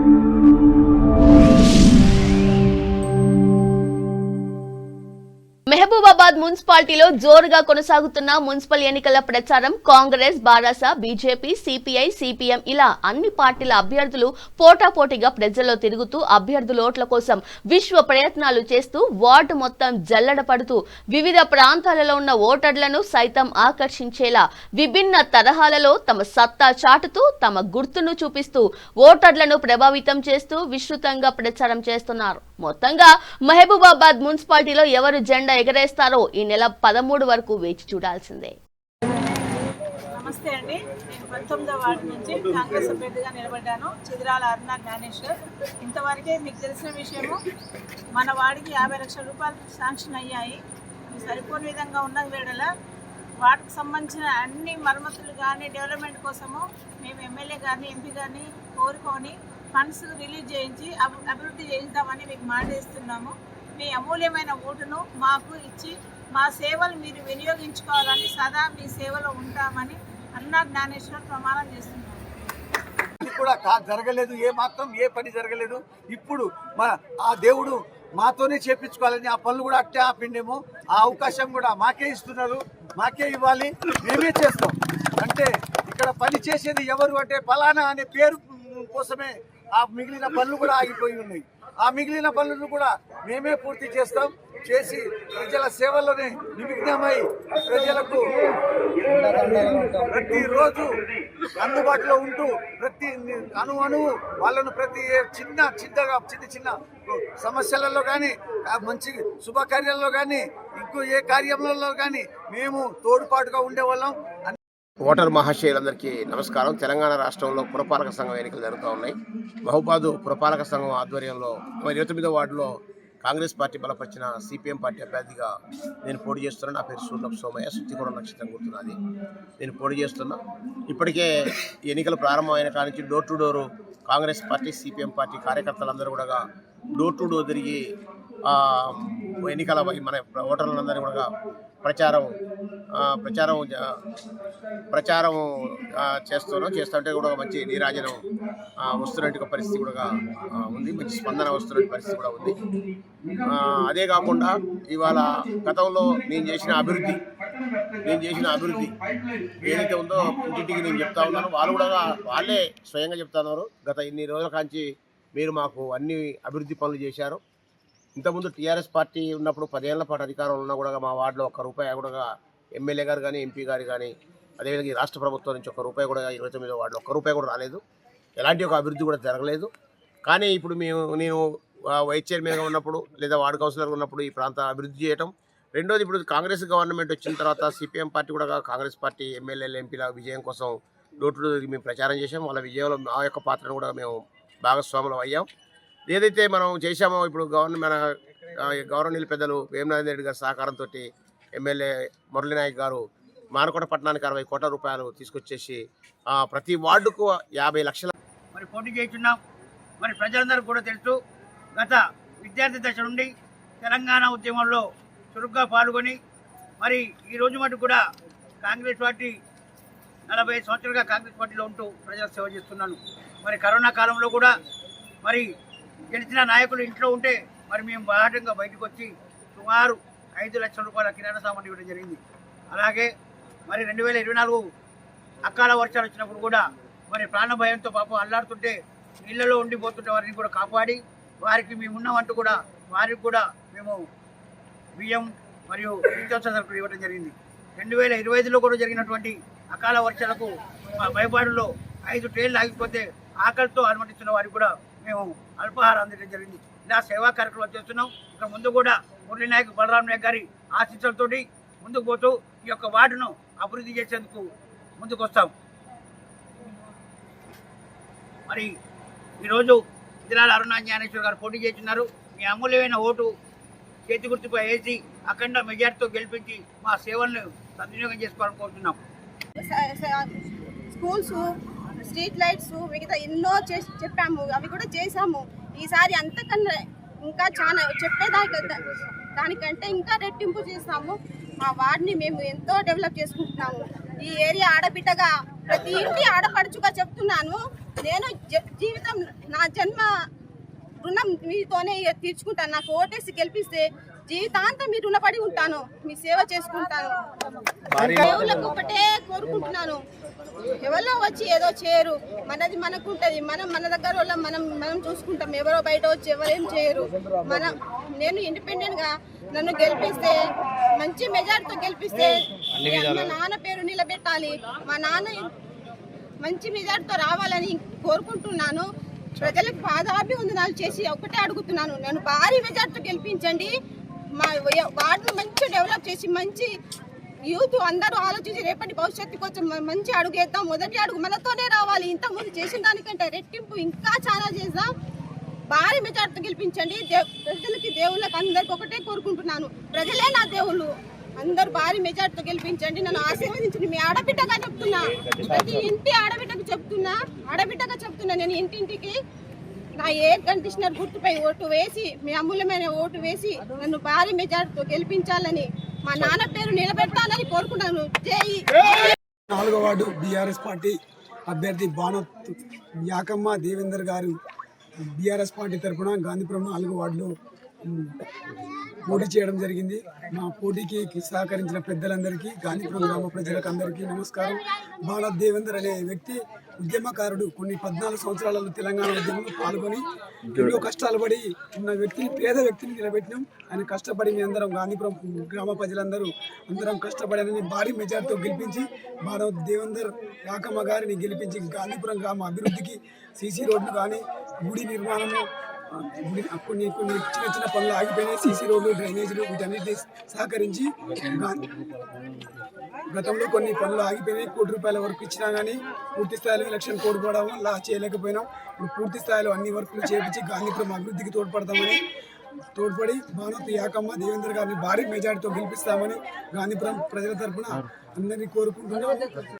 Thank you. Hyderabad మున్సిపాలిటీలో జోరుగా కొనసాగుతున్న మున్సిపల్ ఎన్నికల ప్రచారం Congress Bharasa BJP CPI CPM ఇలా అన్ని పార్టీల అభ్యర్థులు పోటాపోటీగా ప్రజల్లో తిరుగుతూ అభ్యర్థుల ఓట్ల కోసం విశ్వ ప్రయత్నాలు చేస్తూ వార్డు మొత్తం జల్లడ పడుతూ వివిధ ప్రాంతాలలో ఉన్న ఓటర్లను సైతం ఆకర్షించేలా విభిన్న తరహాలలో తమ సత్తా చాటుతూ తమ గుర్తును చూపిస్తూ ఓటర్లను ప్రభావితం చేస్తూ విస్తృతంగా ప్రచారం చేస్తున్నారు. మొత్తంగా మహబూబాబాద్ మున్సిపాలిటీలో ఎవరు జెండా ఎగరేస్తారో ఈ నెల పదమూడు వరకు వేచి చూడాల్సిందే. నమస్తే అండి. నేను పంతొమ్మిదో వార్డు నుంచి కాంగ్రెస్ అభ్యర్థిగా నిలబడ్డాను. చిదిరాల అరుణ జ్ఞానేశ్వర్. ఇంతవరకే మీకు తెలిసిన విషయము మన వాడికి యాభై లక్షల రూపాయలు శాంక్షన్ అయ్యాయి. సరిపోని విధంగా ఉన్న వేడల వాటికి సంబంధించిన అన్ని మరమ్మతులు కానీ డెవలప్మెంట్ కోసము మేము ఎమ్మెల్యే గారిని ఎంపీ గారిని కోరుకొని ఫండ్స్ రిలీజ్ చేయించి అభివృద్ధి చేయిద్దామని మీకు మాట ఇస్తున్నాము మీ అమూల్యమైన ఓటును మాకు ఇచ్చి మా సేవలు మీరు వినియోగించుకోవాలని సదా మీ సేవలో ఉంటామని అన్నా జ్ఞానేశ్వర్ ప్రమాణం చేస్తున్నాం ఇది కూడా కా- జరగలేదు. ఏ మాత్రం ఏ పని జరగలేదు. ఇప్పుడు మా ఆ దేవుడు మాతోనే చేపించుకోవాలని ఆ పనులు కూడా అట్టే ఆపిండేమో. ఆ అవకాశం కూడా మాకే ఇస్తున్నారు. మాకే ఇవ్వాలి. మేమే చేస్తాం. అంటే ఇక్కడ పని చేసేది ఎవరు అంటే ఫలానా అనే పేరు కోసమే ఆ మిగిలిన పనులు కూడా ఆగిపోయి ఉన్నాయి. ఆ మిగిలిన పనులను కూడా మేమే పూర్తి చేస్తాం. చేసి ప్రజల సేవలోనే నిమగ్నమై ప్రజలకు ప్రతిరోజు అందుబాటులో ఉంటూ ప్రతి అణు అణువు వాళ్ళను ప్రతి చిన్న చిన్నగా చిన్న చిన్న సమస్యలలో కానీ మంచి శుభకార్యాల్లో కానీ ఇంకో ఏ కార్యంలో కానీ మేము తోడుపాటుగా ఉండేవాళ్ళం. ఓటర్ మహాశయులందరికీ నమస్కారం. తెలంగాణ రాష్ట్రంలో పురపాలక సంఘం ఎన్నికలు జరుగుతూ ఉన్నాయి. మహబాదు పురపాలక సంఘం ఆధ్వర్యంలో ఇరవై తొమ్మిదో వార్డులో కాంగ్రెస్ పార్టీ బలపరిచిన సిపిఎం పార్టీ అభ్యర్థిగా నేను పోటీ చేస్తున్నాను నా పేరు సూర్ణప్ సోమయ్య. సుత్తిగూడ నక్షత్రం గుర్తున్నది. నేను పోటీ చేస్తున్నా. ఇప్పటికే ఎన్నికలు ప్రారంభమైన కానించి నుంచి door to door Congress party CPM party కార్యకర్తలందరూ కూడా డోర్ టు డోర్ తిరిగి ఎన్నికల మన ఓటర్లందరూ కూడా ప్రచారం ప్రచారం ప్రచారం చేస్తున్నాం. చేస్తుంటే కూడా మంచి నీరాజనం వస్తున్నట్టు పరిస్థితి కూడా ఉంది. మంచి స్పందన వస్తున్నట్టు పరిస్థితి కూడా ఉంది. అదే కాకుండా ఇవాళ గతంలో నేను చేసిన అభివృద్ధి నేను చేసిన అభివృద్ధి ఏదైతే ఉందో ఇంటింటికి నేను చెప్తా ఉన్నాను. వాళ్ళు కూడా వాళ్ళే స్వయంగా చెప్తున్నారు. గత ఇన్ని రోజుల కాంచి మీరు మాకు అన్ని అభివృద్ధి పనులు చేశారు. ఇంతకుముందు టీఆర్ఎస్ పార్టీ ఉన్నప్పుడు పదేళ్ళ పాటు అధికారంలో ఉన్నా కూడా మా వార్డులో ఒక్క రూపాయి కూడా ఎమ్మెల్యే గారు కానీ ఎంపీ గారు కానీ అదేవిధంగా ఈ రాష్ట్ర ప్రభుత్వం నుంచి ఒక్క రూపాయి కూడా ఇరవై తొమ్మిదో వార్డులో ఒక్క రూపాయి కూడా రాలేదు. ఎలాంటి ఒక అభివృద్ధి కూడా జరగలేదు. కానీ ఇప్పుడు మేము నేను వైస్ చైర్మన్గా ఉన్నప్పుడు లేదా వార్డు కౌన్సిలర్గా ఉన్నప్పుడు ఈ ప్రాంత అభివృద్ధి చేయటం. రెండోది ఇప్పుడు కాంగ్రెస్ గవర్నమెంట్ వచ్చిన తర్వాత సిపిఎం పార్టీ కూడా కాంగ్రెస్ పార్టీ ఎమ్మెల్యేలు ఎంపీల విజయం కోసం డోర్ టు మేము ప్రచారం చేసాం వాళ్ళ విజయంలో మా యొక్క పాత్రను కూడా మేము భాగస్వాములం అయ్యాం. ఏదైతే మనం చేశామో ఇప్పుడు గవర్నమెంట్ మన గౌరవనీయులు పెద్దలు వేమనారాయణ రెడ్డి గారి సహకారంతో ఎమ్మెల్యే మురళీనాయక్ గారు మానకొండ పట్టణానికి అరవై కోట్ల రూపాయలు తీసుకొచ్చేసి ఆ, ప్రతి వార్డుకు యాభై లక్షల మరి పోటీ చేస్తున్నాం. మరి ప్రజలందరూ కూడా తెలుసు గత విద్యార్థి దశ నుండి తెలంగాణ ఉద్యమంలో చురుగ్గా పాల్గొని మరి ఈ రోజు మటుకు కూడా కాంగ్రెస్ పార్టీ నలభై సంవత్సరాలుగా కాంగ్రెస్ పార్టీలో ఉంటూ ప్రజల సేవ చేస్తున్నాను. మరి కరోనా కాలంలో కూడా మరి గెలిచిన నాయకులు ఇంట్లో ఉంటే మరి మేము బాహటంగా బయటకు వచ్చి సుమారు ఐదు లక్షల రూపాయల కిరాణా సామాన్ ఇవ్వడం జరిగింది. అలాగే మరి రెండు వేల ఇరవై నాలుగు అకాల వర్షాలు వచ్చినప్పుడు కూడా మరి ప్రాణ భయంతో పాపం అల్లాడుతుంటే నీళ్ళలో ఉండిపోతుంటే వారిని కూడా కాపాడి వారికి మేము ఉన్నామంటూ కూడా వారికి కూడా మేము బియ్యం మరియు నిత్యావసర సరుకులు ఇవ్వడం జరిగింది. రెండు వేల ఇరవై ఐదులో కూడా జరిగినటువంటి అకాల వర్షాలకు మా భయపాడులో ఐదు ట్రైన్లు ఆగిపోతే ఆకలితో అనుమతిస్తున్న వారికి కూడా మేము అల్పాహారం అందించడం జరిగింది. ఇలా సేవా కార్యక్రమాలు చేస్తున్నాం. ఇక ముందు కూడా మురళీ నాయక్ బలరాం నాయక్ గారి ఆశీస్సులతోటి ముందుకు పోతూ ఈ యొక్క వార్డును అభివృద్ధి చేసేందుకు ముందుకొస్తాం. మరి ఈరోజు జిల్లాల అరుణా జ్ఞానేశ్వర్ గారు పోటీ చేస్తున్నారు. మీ అమూల్యమైన ఓటు చేతి గుర్తుపై వేసి అఖండ మెజార్టీతో గెలిపించి మా సేవలను సద్వినియోగం చేసుకోవాలని కోరుతున్నాం. స్కూల్స్ స్ట్రీట్ లైట్స్ మిగతా ఎన్నో చేసి చెప్పాము. అవి కూడా చేసాము ఈసారి అంతకన్నా ఇంకా చాలా చెప్పేదాకా దానికంటే ఇంకా రెట్టింపు చేస్తాము. మా వార్డ్ని మేము ఎంతో డెవలప్ చేసుకుంటున్నాము. ఈ ఏరియా ఆడబిడ్డగా ప్రతి ఇంటి ఆడపడుచుగా చెప్తున్నాను. నేను జ- జీవితం నా జన్మ రుణం మీతోనే తీర్చుకుంటాను. నాకు ఓటేసి గెలిపిస్తే జీవితాంతం మీ రుణపడి ఉంటాను. మీ సేవ చేసుకుంటాను. దేవుళ్ళకు ఒకటే కోరుకుంటున్నాను. ఎవరో వచ్చి ఏదో చేయరు. మనది మనకు ఉంటది మనం మన దగ్గర వాళ్ళ మనం మనం చూసుకుంటాం. ఎవరో బయట వచ్చి ఎవరేం చేయరు. మనం నేను ఇండిపెండెంట్గా నన్ను గెలిపిస్తే మంచి మెజార్టీతో గెలిపిస్తే మా నాన్న పేరు నిలబెట్టాలి. మా నాన్న మంచి మెజార్టీతో రావాలని కోరుకుంటున్నాను. ప్రజలకు పాదాభివందనాలు చేసి ఒకటే అడుగుతున్నాను. నేను భారీ మెజార్టీతో గెలిపించండి. మా వార్డును మంచి డెవలప్ చేసి మంచి యూత్ అందరూ ఆలోచించి రేపటి భవిష్యత్తు కోసం మంచి అడుగు వేద్దాం. మొదటి అడుగు మనతోనే రావాలి. ఇంతకుముందు ముందు చేసిన దానికంటే రెట్టింపు ఇంకా చాలా చేద్దాం. భారీ మెజార్టీతో గెలిపించండి. ప్రజలకి దేవుళ్ళకి అందరికి ఒకటే కోరుకుంటున్నాను. ప్రజలే నా దేవుళ్ళు. అందరూ భారీ మెజార్టీతో గెలిపించండి. నన్ను ఆశీర్వదించండి. మీ ఆడబిడ్డగా చెప్తున్నా. ప్రతి ఇంటి ఆడబిడ్డకు చెప్తున్నా. ఆడబిడ్డగా చెప్తున్నా నేను ఇంటింటికి. నా ఎయిర్ కండిషనర్ గుర్తుపై ఓటు వేసి మీ అమూల్యమైన ఓటు వేసి నన్ను భారీ మెజార్టీతో గెలిపించాలని మా నాన్న పేరు నిలబెట్టాలని కోరుకున్నాను నాలుగో వార్డు బీఆర్ఎస్ పార్టీ అభ్యర్థి బాణత్ యాకమ్మ దేవేందర్ గారు బీఆర్ఎస్ పార్టీ తరఫున గాంధీపురం నాలుగో వార్డులో పోటీ చేయడం జరిగింది. మా పోటీకి సహకరించిన పెద్దలందరికీ గాంధీపురం గ్రామ ప్రజలకు అందరికీ నమస్కారం. బాణత్ దేవేందర్ అనే వ్యక్తి ఉద్యమకారుడు కొన్ని పద్నాలుగు సంవత్సరాలలో తెలంగాణ ఉద్యమంలో పాల్గొని ఎన్నో కష్టాలు పడి ఉన్న వ్యక్తిని పేద వ్యక్తిని నిలబెట్టినాం. ఆయన కష్టపడి మీ అందరం గాంధీపురం గ్రామ ప్రజలందరూ అందరం కష్టపడాలని భారీ మెజార్టీతో గెలిపించి భారత్ దేవేందర్ యాకమ్మ గారిని గెలిపించి గాంధీపురం గ్రామ అభివృద్ధికి సీసీ రోడ్లు కానీ గుడి నిర్మాణము కొన్ని కొన్ని చిన్న చిన్న పనులు ఆగిపోయినాయి సీసీ రోడ్లు డ్రైనేజీలు వీటన్నిటిని సహకరించి గతంలో కొన్ని పనులు ఆగిపోయినాయి. కోటి రూపాయల వరకు ఇచ్చినా కానీ పూర్తి స్థాయిలో ఎలక్షన్ కోల్పోవడం వల్ల చేయలేకపోయినాం. ఇప్పుడు పూర్తి స్థాయిలో అన్ని వర్కులు చేపించి గాంధీపురం అభివృద్ధికి తోడ్పడతామని తోడ్పడి భానుతి యాకమ్మ దేవేంద్ర గారిని భారీ మెజార్టీతో గెలిపిస్తామని గాంధీపురం ప్రజల తరపున అందరినీ కోరుకుంటున్నాం.